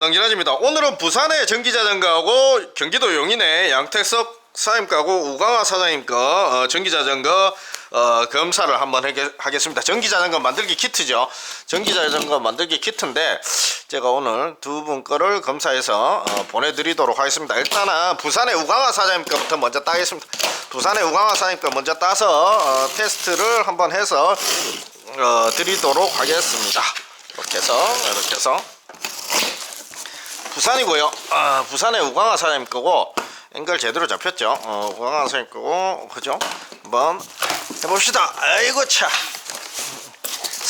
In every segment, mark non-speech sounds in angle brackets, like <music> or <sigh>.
당진아입니다 오늘은 부산의 전기자전거하고 경기도 용인의 양택석 사장님과고 우강화 사장님 거 어, 전기자전거 어, 검사를 한번 하겠습니다. 전기자전거 만들기 키트죠. 전기자전거 만들기 키트인데 제가 오늘 두 분 거를 검사해서 어, 보내드리도록 하겠습니다. 일단은 부산의 우강화 사장님 거부터 먼저 따겠습니다. 부산의 우강화 사장님 거 먼저 따서 어, 테스트를 한번 해서 어, 드리도록 하겠습니다. 이렇게 해서 이렇게 해서 부산이고요. 아, 부산의 우광화 사장님 거고 앵글 제대로 잡혔죠. 어, 우광화 사장님 거고 그죠? 한번 해봅시다. 아이고 차.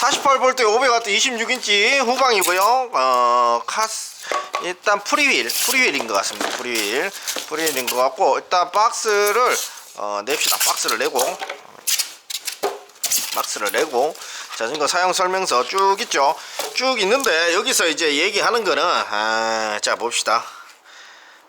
48V 500W 26인치 후방이고요. 어, 카스 일단 프리휠, 프리휠인 것 같습니다. 프리휠, 프리휠인 것 같고 일단 박스를 어, 냅시다. 박스를 내고 박스를 내고 자전거 사용 설명서 쭉 있죠. 쭉 있는데 여기서 이제 얘기하는 거는 아, 자 봅시다.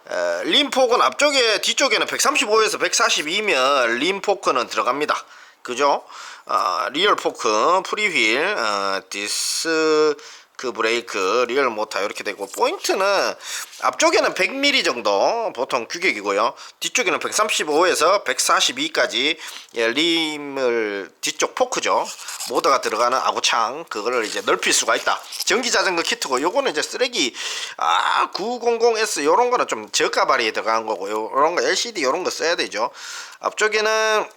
에, 림포크는 앞쪽에 뒤쪽에는 135에서 142면 림포크는 들어갑니다. 그죠? 어, 리얼 포크, 프리휠, 어, 디스 그 브레이크, 리얼 모터 이렇게 되고 포인트는 앞쪽에는 100mm 정도 보통 규격이고요. 뒤쪽에는 135에서 142까지 예, 림을 뒤쪽 포크죠. 모터가 들어가는 아구창 그거를 이제 넓힐 수가 있다. 전기 자전거 키트고 요거는 이제 쓰레기 아 900S 요런 거는 좀 저가 발이 들어가는 거고 요런 거 LCD 요런 거 써야 되죠. 앞쪽에는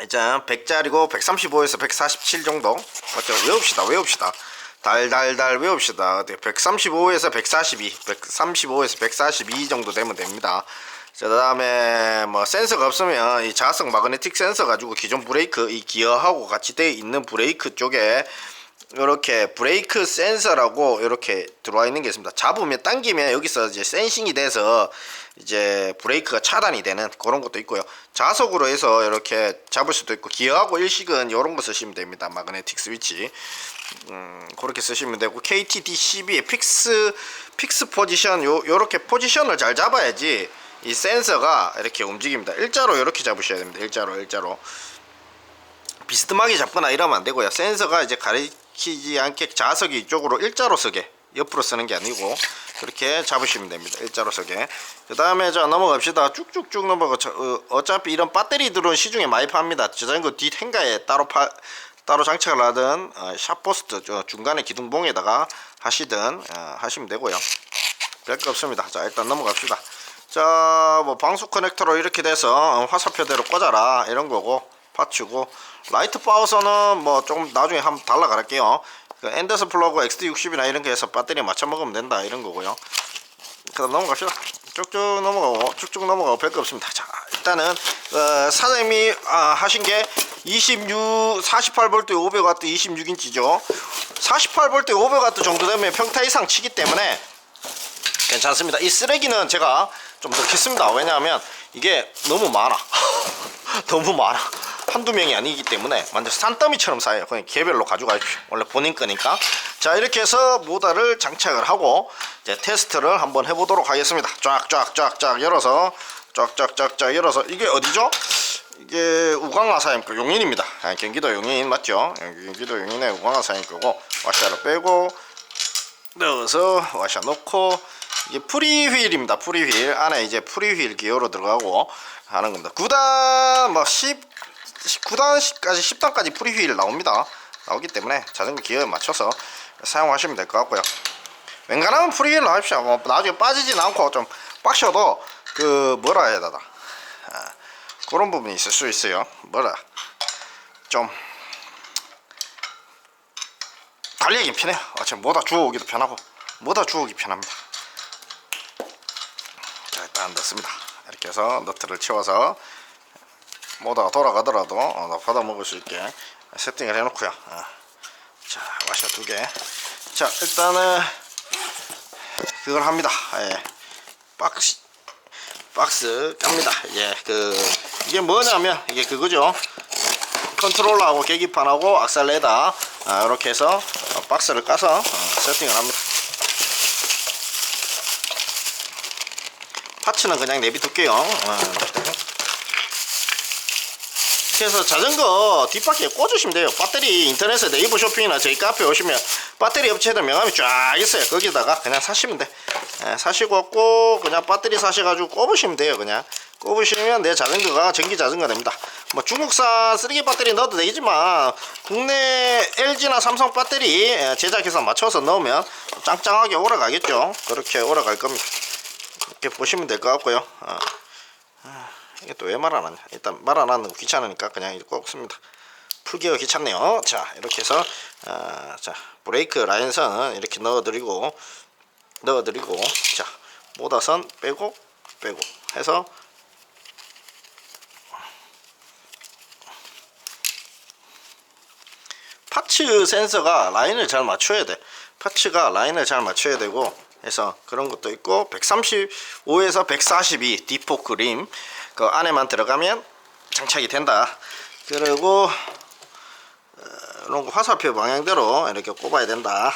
일단 100짜리고 135에서 147 정도 맞죠? 외웁시다 외웁시다 달달달 외웁시다 135에서 142 135에서 142 정도 되면 됩니다 자 다음에 뭐 센서가 없으면 이 자석 마그네틱 센서 가지고 기존 브레이크 이 기어하고 같이 되어 있는 브레이크 쪽에 이렇게 브레이크 센서라고 이렇게 들어와 있는 게 있습니다. 잡으면 당기면 여기서 이제 센싱이 돼서 이제 브레이크가 차단이 되는 그런 것도 있고요. 자석으로 해서 이렇게 잡을 수도 있고 기어하고 일식은 이런 거 쓰시면 됩니다. 마그네틱 스위치. 음, 그렇게 쓰시면 되고 KTD12의 픽스 픽스 포지션 요 요렇게 포지션을 잘 잡아야지 이 센서가 이렇게 움직입니다. 일자로 이렇게 잡으셔야 됩니다. 일자로 일자로. 비스듬하게 잡거나 이러면 안 되고요. 센서가 이제 가리키지 않게 자석이 이쪽으로 일자로 서게 옆으로 쓰는 게 아니고 그렇게 잡으시면 됩니다. 일자로 서게. 그 다음에 자 넘어갑시다. 쭉쭉쭉 넘어가. 저, 어, 어차피 이런 배터리들은 시중에 많이 팝니다. 자전거 뒷 행가에 따로 파 따로 장착을 하든 어, 샤포스트 저 중간에 기둥봉에다가 하시든 어, 하시면 되고요. 별거 없습니다. 자 일단 넘어갑시다. 자, 뭐 방수 커넥터로 이렇게 돼서 어, 화살표대로 꽂아라 이런 거고 파츠고 라이트 파워선은 뭐 조금 나중에 한번 달라 갈게요. 그 앤더슨 플러그 XD60이나 이런 게 해서 배터리 맞춰 먹으면 된다 이런 거고요. 그 다음 넘어갑시다. 쭉쭉 넘어가고 쭉쭉 넘어가고 별거 없습니다. 자, 일단은 어, 사장님이 아, 하신 게 26, 48V 500W 26인치죠. 48V 500W 정도 되면 평타 이상 치기 때문에 괜찮습니다. 이 쓰레기는 제가 좀 넣겠습니다. 왜냐하면 이게 너무 많아. <laughs> 너무 많아. 한두 명이 아니기 때문에 완전 산더미처럼 쌓여요. 그냥 개별로 가져가십시오. 원래 본인 거니까. 자, 이렇게 해서 모다를 장착을 하고 이제 테스트를 한번 해보도록 하겠습니다. 쫙쫙쫙쫙 열어서 쫙쫙쫙쫙 열어서 이게 어디죠? 이게 우광화 사임 거 용인입니다. 아, 경기도 용인 맞죠? 경기도 용인의 우광화 사임 거고 와샤를 빼고 넣어서 와샤 놓고 이게 프리휠입니다. 프리휠 안에 이제 프리휠 기어로 들어가고 하는 겁니다. 9단 뭐 10 9단까지 10단까지 프리휠 나옵니다. 나오기 때문에 자전거 기어에 맞춰서 사용하시면 될 것 같고요. 웬간하면 프리휠 나십시오. 뭐 나중에 빠지진 않고 좀 빡셔도 그 뭐라 해야 되나 아, 그런 부분이 있을 수 있어요. 뭐라 좀 달리기 편해요. 어차피 뭐다 주워오기도 편하고 뭐다 주워오기 편합니다. 자 일단 넣습니다. 이렇게 해서 너트를 채워서 모다가 돌아가더라도 어, 받아 먹을 수 있게 세팅을 해놓고요. 어. 자 와샤 두 개. 자 일단은 그걸 합니다. 예. 박스 박스 깝니다. 예, 그 이게 뭐냐면 이게 그거죠. 컨트롤러하고 계기판하고 악셀레다 아, 이렇게 해서 어, 박스를 까서 어, 세팅을 합니다. 파츠는 그냥 내비둘게요. 어. 그래서 자전거 뒷바퀴에 꽂으시면 돼요. 배터리 인터넷에 네이버 쇼핑이나 저희 카페 오시면 배터리 업체들 명함이 쫙 있어요. 거기다가 그냥 사시면 돼. 예, 사시고 꼭 그냥 배터리 사셔가지고 꼽으시면 돼요 그냥. 꼽으시면 내 자전거가 전기 자전거 됩니다. 뭐 중국산 쓰레기 배터리 넣어도 되지만 국내 LG나 삼성 배터리 예, 제작해서 맞춰서 넣으면 짱짱하게 오래 가겠죠? 그렇게 오래 갈 겁니다. 이렇게 보시면 될 것 같고요. 어. 아, 이게 또 왜 말 안 하냐. 일단 말 안 하는 거 귀찮으니까 그냥 이렇게 꼽습니다. 풀기가 귀찮네요. 자 이렇게 해서 어, 자 브레이크 라인선 이렇게 넣어드리고 넣어드리고 자 모다선 빼고 빼고 해서 파츠 센서가 라인을 잘 맞춰야 돼. 파츠가 라인을 잘 맞춰야 되고 해서 그런 것도 있고 135에서 142 디포크 림그 안에만 들어가면 장착이 된다. 그리고 어, 이런 거 화살표 방향대로 이렇게 꼽아야 된다.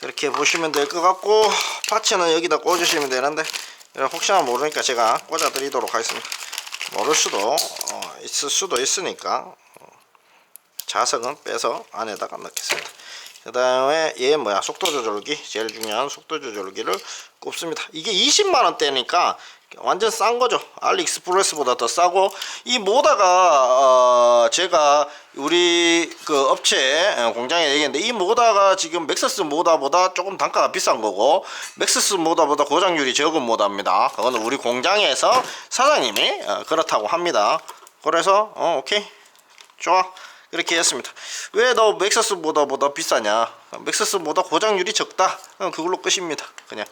그렇게 보시면 될 것 같고 파츠는 여기다 꽂으시면 되는데 혹시나 모르니까 제가 꽂아 드리도록 하겠습니다. 모를 수도 어, 있을 수도 있으니까 자석은 빼서 안에다가 넣겠습니다. 그 다음에 얘 뭐야 속도 조절기 제일 중요한 속도 조절기를 꼽습니다. 이게 20만원대니까 완전 싼 거죠. 알리익스프레스보다 더 싸고 이 모다가 어 제가 우리 그 업체 어, 공장에 얘기했는데 이 모다가 지금 맥서스 모다보다 조금 단가가 비싼 거고 맥서스 모다보다 고장률이 적은 모다입니다. 그거는 우리 공장에서 사장님이 어, 그렇다고 합니다. 그래서 어 오케이 좋아 이렇게 했습니다. 왜 너 맥서스보다 보다 비싸냐? 맥서스보다 고장률이 적다. 어, 그걸로 끝입니다. 그냥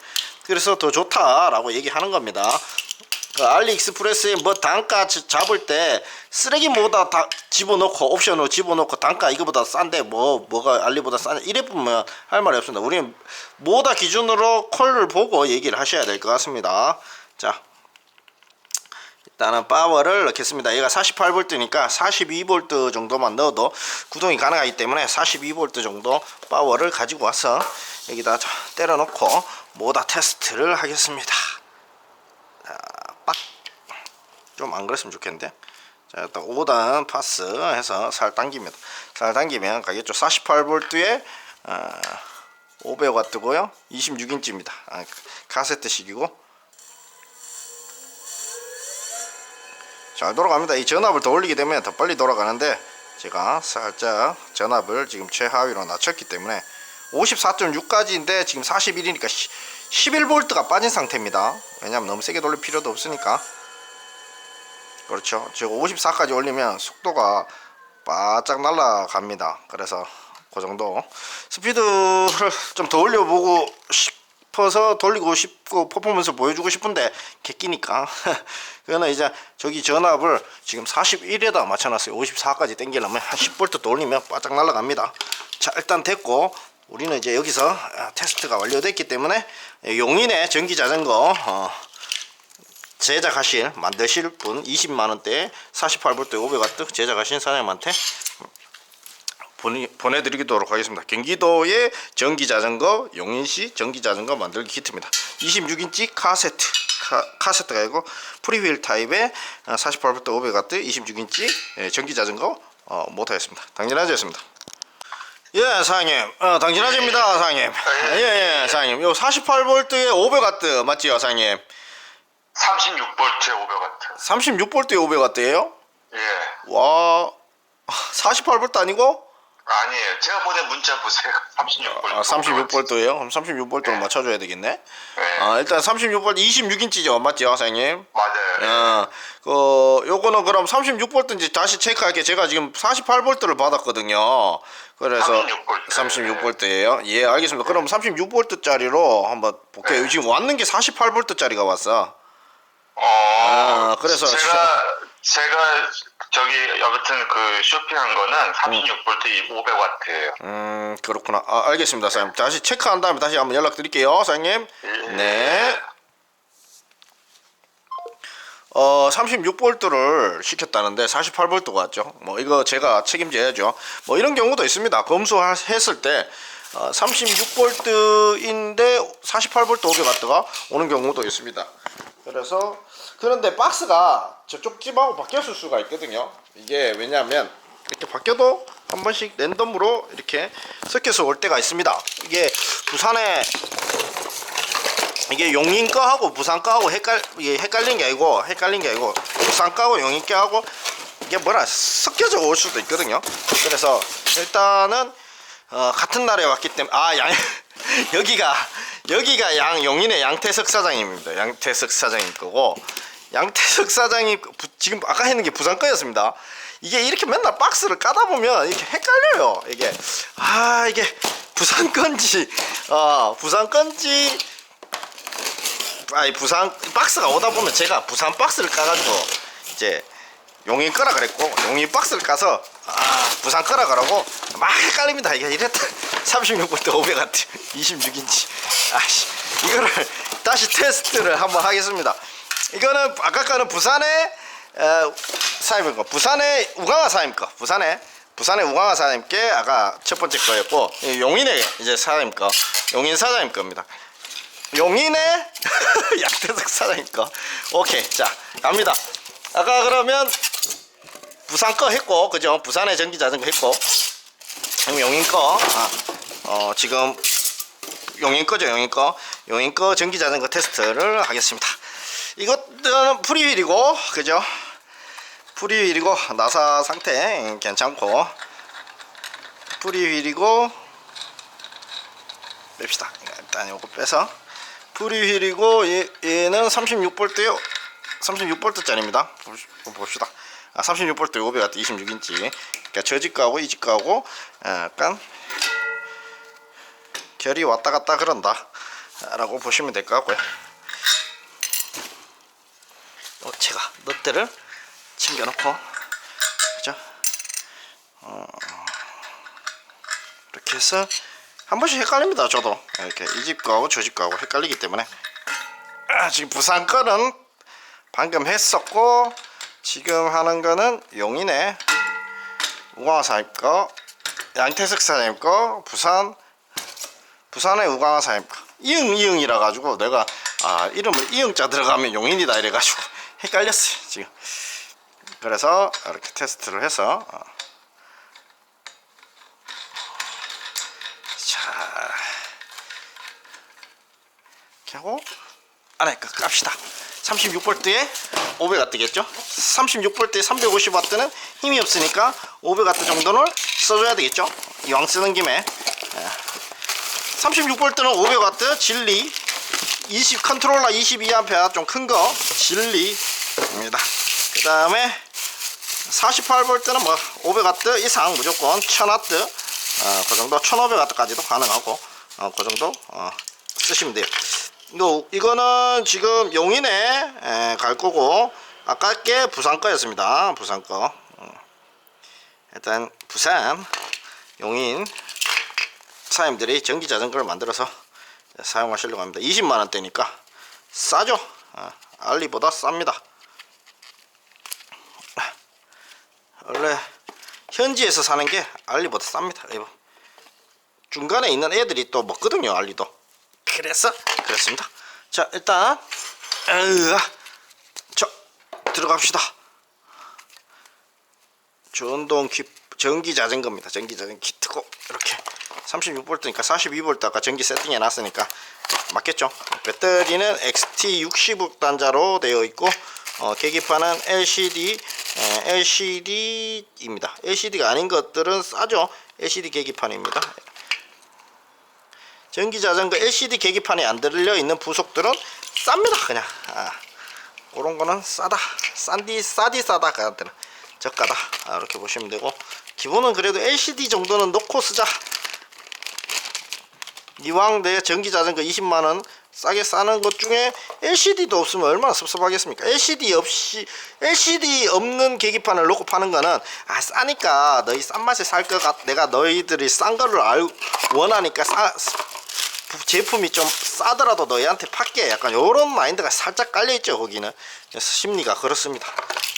그래서 더 좋다 라고 얘기하는 겁니다. 그 알리익스프레스에 뭐 단가 지- 잡을 때 쓰레기보다 다 집어넣고 옵션으로 집어넣고 단가 이거보다 싼데 뭐 뭐가 알리보다 싸냐 이래 보면 할 말이 없습니다. 우리는 뭐다 기준으로 콜을 보고 얘기를 하셔야 될 것 같습니다. 자 일단은 파워를 넣겠습니다. 얘가 48V니까 42V 정도만 넣어도 구동이 가능하기 때문에 42V 정도 파워를 가지고 와서 여기다 자, 때려 놓고 모다 테스트를 하겠습니다. 자, 빡. 좀 안 그랬으면 좋겠는데. 자, 일단 5단 파스 해서 살 당깁니다. 살 당기면 가겠죠. 48V에 어, 500W고요. 26인치입니다. 아, 카세트식이고 잘 돌아갑니다. 이 전압을 더 올리게 되면 더 빨리 돌아가는데 제가 살짝 전압을 지금 최하위로 낮췄기 때문에 54.6까지인데 지금 41이니까 11V가 빠진 상태입니다. 왜냐면 너무 세게 돌릴 필요도 없으니까 그렇죠. 제가 54까지 올리면 속도가 바짝 날아갑니다. 그래서 그 정도 스피드를 좀 더 올려보고 싶어서 돌리고 싶고 퍼포먼스 보여주고 싶은데 개끼니까. <laughs> 그거는 이제 저기 전압을 지금 41에다 맞춰놨어요. 54까지 당기려면 한 10V 더 올리면 바짝 날아갑니다. 자 일단 됐고 우리는 이제 여기서 아, 테스트가 완료됐기 때문에 용인의 전기자전거 어, 제작하실 만드실 분 20만원대 48V 500W 제작하신 사장님한테 보내, 보내드리도록 하겠습니다. 경기도의 전기자전거 용인시 전기자전거 만들기 키트입니다. 26인치 카세트 카, 카세트가 아니고 프리휠 타입의 48V 500W 26인치 예, 전기자전거 어, 모터였습니다. 당진아재였습니다. 예, 사장님. 어, 당진아재입니다, 사장님. 예, 예, 사장님. 요 48V에 500W 맞지요, 사장님? 36볼트에 500와트. 36V에 500W예요? 예. 와, 48V 아니고? 아니에요. 제가 보낸 문자 보세요. <laughs> 36볼트. 아, 36V예요? 그럼 36V로 맞춰줘야 되겠네. 네. 아, 일단 36V 26인치죠, 맞죠, 사장님? 맞아요. 예. 어, 그 요거는 그럼 36V인지 다시 체크할게. 제가 지금 48V를 받았거든요. 그래서 36V. 36V예요. 예, 알겠습니다. 그럼 36V짜리로 한번 볼게요. 네. 지금 왔는 게 48V짜리가 왔어. 어. 아, 그래서 제가 제가 저기 여튼 그 쇼핑한 거는 36볼트 500와트예요. 음, 그렇구나. 아, 알겠습니다, 사장님. 다시 체크한 다음에 다시 한번 연락드릴게요, 사장님. 네. 어, 36볼트를 시켰다는데 48볼트가 왔죠. 뭐 이거 제가 책임져야죠. 뭐 이런 경우도 있습니다. 검수했을 때 어, 36볼트인데 48볼트 500와트가 오는 경우도 있습니다. 그래서 그런데 박스가 저쪽 집하고 바뀌었을 수가 있거든요. 이게 왜냐하면 이렇게 바뀌어도 한 번씩 랜덤으로 이렇게 섞여서 올 때가 있습니다. 이게 부산에 이게 용인 거하고 부산 거하고 헷갈 이게 헷갈린 게 아니고 헷갈린 게 아니고 부산 거하고 용인 거하고 이게 뭐라 섞여져 올 수도 있거든요. 그래서 일단은 어, 같은 날에 왔기 때문에 아 양 <laughs> 여기가 여기가 양 용인의 양태석 사장님입니다. 양태석 사장님 거고 양태석 사장님 부- 지금 아까 했는 게 부산 거였습니다. 이게 이렇게 맨날 박스를 까다 보면 이렇게 헷갈려요. 이게 아 이게 부산 건지 어 부산 건지 아니 부산 박스가 오다 보면 제가 부산 박스를 까가지고 이제 용인 거라 그랬고 용인 박스를 까서 아 부산 거라 그러고 막 헷갈립니다 이게 이랬다 36부터 500와트 26인치 아씨 이거를 다시 테스트를 한번 하겠습니다 이거는 아까 거는 부산의 어, 사장님 거 부산의 우강화 사장님 거 부산의 부산의 우강화 사장님께 아까 첫 번째 거였고 이 용인의 이제 사장님 거 용인 사장님 겁니다. 용인의 <laughs> 양태석 사장님 거. 오케이 자 갑니다. 아까 그러면 부산 거 했고 그죠? 부산의 전기 자전거 했고 그럼 용인 거 아, 어, 지금 용인 거죠 용인 거? 용인 거 전기 자전거 테스트를 하겠습니다 이것은 프리휠이고 그죠? 프리휠이고 나사 상태 괜찮고 프리휠이고 뺍시다. 일단 요거 빼서. 프리휠이고 얘, 얘는 36V요. 36V짜리입니다. 봅시다. 아, 36V 500W 26인치. 그러니까 저집 거하고 이집 거하고 약간 결이 왔다 갔다 그런다. 라고 보시면 될 것 같고요 어, 제가 넛대를 챙겨놓고 그죠? 어, 이렇게 해서 한 번씩 헷갈립니다 저도. 이렇게 이 집 거하고 저 집 거하고 헷갈리기 때문에. 아, 지금 부산 거는 방금 했었고 지금 하는 거는 용인의 우광화 사님 거 양태석 사님 거 부산 부산의 우광화 사님 거. 이응 이응이라 가지고 내가 아 이름을 이응자 들어가면 용인이다 이래 가지고 헷갈렸어요 지금. 그래서 이렇게 테스트를 해서 어. 자. 이렇게 하고 안에 거 깝시다. 36V에 500W겠죠? 36V에 350W는 힘이 없으니까 500W 정도는 써줘야 되겠죠? 이왕 쓰는 김에. 36V는 500W 진리. 20 컨트롤러 22A 좀 큰 거. 진리 입니다. 그 다음에 48V는 뭐 500W 이상 무조건 1000W 어, 그 정도 1500W까지도 가능하고 어, 그 정도 어, 쓰시면 돼요. 이거, 이거는 지금 용인에 에, 갈 거고 아깝게 부산 거였습니다. 부산 거. 음. 일단 부산 용인 사장님들이 전기 자전거를 만들어서 사용하시려고 합니다. 20만원대니까 싸죠? 어, 알리보다 쌉니다 원래 현지에서 사는 게 알리보다 쌉니다 여러분 중간에 있는 애들이 또 먹거든요 알리도. 그래서 그렇습니다. 자 일단 으아, 자 들어갑시다. 전동 기, 전기 자전거입니다 전기 자전거. 키트고 이렇게. 36V니까 42V 아까 전기 세팅해 놨으니까 맞겠죠? 배터리는 XT60 단자로 되어 있고 어, 계기판은 LCD 에, LCD입니다. LCD가 아닌 것들은 싸죠. LCD 계기판입니다. 전기 자전거 LCD 계기판에 안 들려 있는 부속들은 쌉니다 그냥. 아, 그런 거는 싸다. 싼디 싸디 싸다 그한테는. 저가다. 아, 이렇게 보시면 되고. 기본은 그래도 LCD 정도는 넣고 쓰자. 이왕 내 전기 자전거 20만원 싸게 싸는 것 중에 LCD도 없으면 얼마나 섭섭하겠습니까? LCD 없이 LCD 없는 계기판을 놓고 파는 거는 아 싸니까 너희 싼 맛에 살 것 같 내가 너희들이 싼 거를 알 원하니까 싸 제품이 좀 싸더라도 너희한테 팔게. 약간 요런 마인드가 살짝 깔려 있죠 거기는. 그래서 심리가 그렇습니다.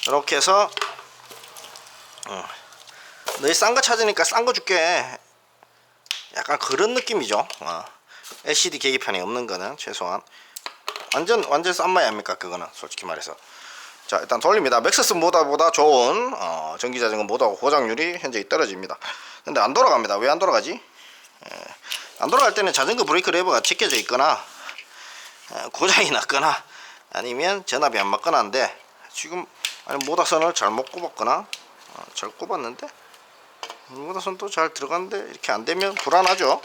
이렇게 해서 어, 너희 싼 거 찾으니까 싼 거 줄게. 약간 그런 느낌이죠. 어. LCD 계기판이 없는 거는 최소한 완전 완전 싼 마이 아닙니까 그거는 솔직히 말해서. 자 일단 돌립니다. 맥스스 모다보다 좋은 어, 전기자전거 모다고 고장률이 현재 떨어집니다. 근데 안 돌아갑니다. 왜 안 돌아가지? 예, 안 돌아갈 때는 자전거 브레이크 레버가 제껴져 있거나 어, 고장이 났거나 아니면 전압이 안 맞거나 한데 지금 아니 모다선을 잘못 꼽았거나 어, 잘 꼽았는데 모다선도 잘 들어갔는데 이렇게 안 되면 불안하죠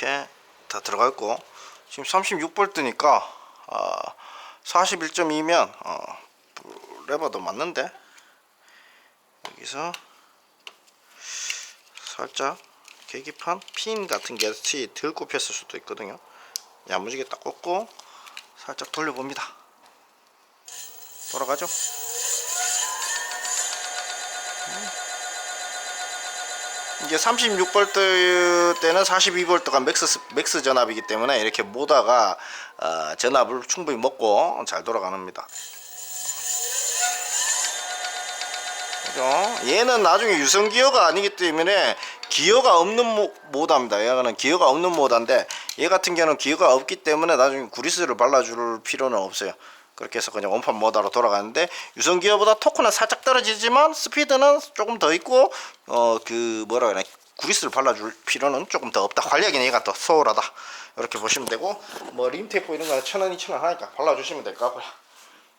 이렇게 다 들어가 있고 지금 36V니까 어, 41.2면 어, 레버도 맞는데? 여기서 살짝 계기판 핀 같은 것이 덜 꼽혔을 수도 있거든요. 야무지게 딱 꽂고 살짝 돌려봅니다. 돌아가죠 이게 36V 때는 42V가 맥스 맥스 전압이기 때문에 이렇게 모다가 어, 전압을 충분히 먹고 잘 돌아가는니다. 그죠? 얘는 나중에 유선 기어가 아니기 때문에 기어가 없는 모, 모다입니다. 얘는 기어가 없는 모다인데 얘 같은 경우는 기어가 없기 때문에 나중에 구리스를 발라줄 필요는 없어요. 그렇게 해서 그냥 원판 모다로 돌아가는데 유선 기어보다 토크는 살짝 떨어지지만 스피드는 조금 더 있고 어 그 뭐라 그래 구리스를 발라줄 필요는 조금 더 없다. 관리하기는 얘가 더 소홀하다. 이렇게 보시면 되고 뭐 림테이프 이런 거는 천 원, 이천 원 하니까 발라주시면 될 것 같고요.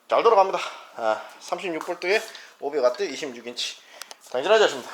잘 돌아갑니다. 아, 36V에 500W 26인치. 당진하지 않습니다.